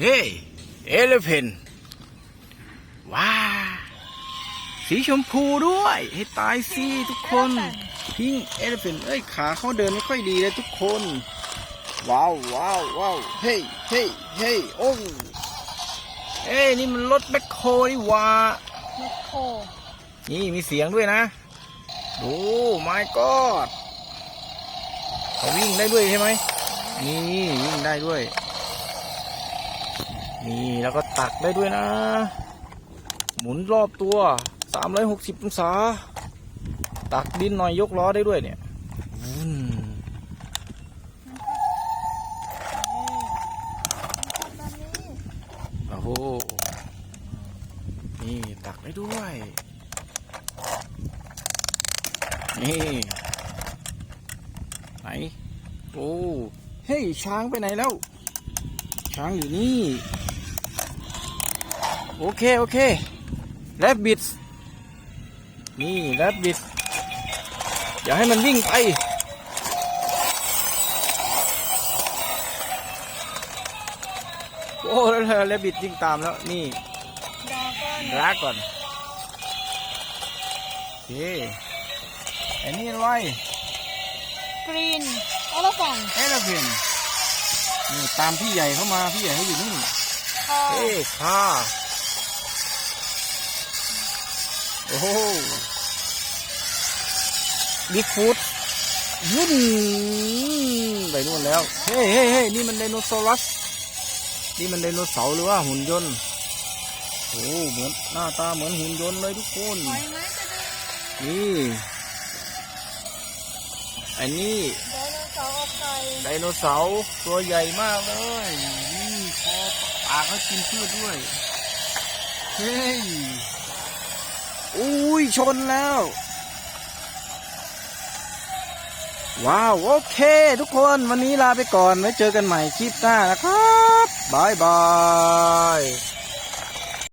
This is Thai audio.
เฮ้เอเลเพนว้า สีชมพูด้วย ให้ตายสิทุกคนพิงเอเลเพนเอ้ย ขาเขาเดินไม่ค่อยดีเลยทุกคน ว้าวว้าวว้าวเฮ้เฮ้เฮ้โอ้เอ้ยนี่มันรถแบ็คโฮนี่หว่าแมคโครนี่มีเสียงด้วยนะ ดู my god เขาวิ่งได้ด้วยใช่ไหมนี่วิ่งได้ด้วย นี่แล้วก็ตักได้ด้วยนะ หมุนรอบตัว 360 องศา ตักดินหน่อยยกล้อได้ด้วยเนี่ยอืมตอนนี้โอ้โห นี่ตักได้ด้วย นี่ ไหน โอ้ เฮ้ยช้างไปไหนแล้ว ช้างอยู่นี่ โอเค โอเคแรบบิดนี่แรบบิดอย่าให้มันวิ่งไป โอ้แล้วแรบบิดวิ่งตามแล้ว นี่ดอก้อนดราก่อนโอเคอันนี้อะไรกรีนออลฟังเอลเพนนี่ตามพี่ใหญ่เข้ามา พี่ใหญ่เขาอยู่นี่คอเอ้ค่ะ อ้โหบิ๊กฟูดยุ่นไปนู่นแล้ว เฮ้ยเฮ้ยเฮ้ยนี่มันไดโนเสาร์สนี่มันไดโนเสาร์หรือว่าหุ่นยนต์ โอ้เหมือนหน้าตาเหมือนหุ่นยนต์เลยทุกคน นี่อันนี้ไดโนเสาร์ออกไก่ไดโนเสาร์ตัวใหญ่มากเลยนี่คอปากเขากินเพืชด้วย เฮ้ย อุ้ยชนแล้ว ว้าว โอเค ทุกคนวันนี้ลาไปก่อนไว้เจอกันใหม่คลิปหน้านะครับบายบาย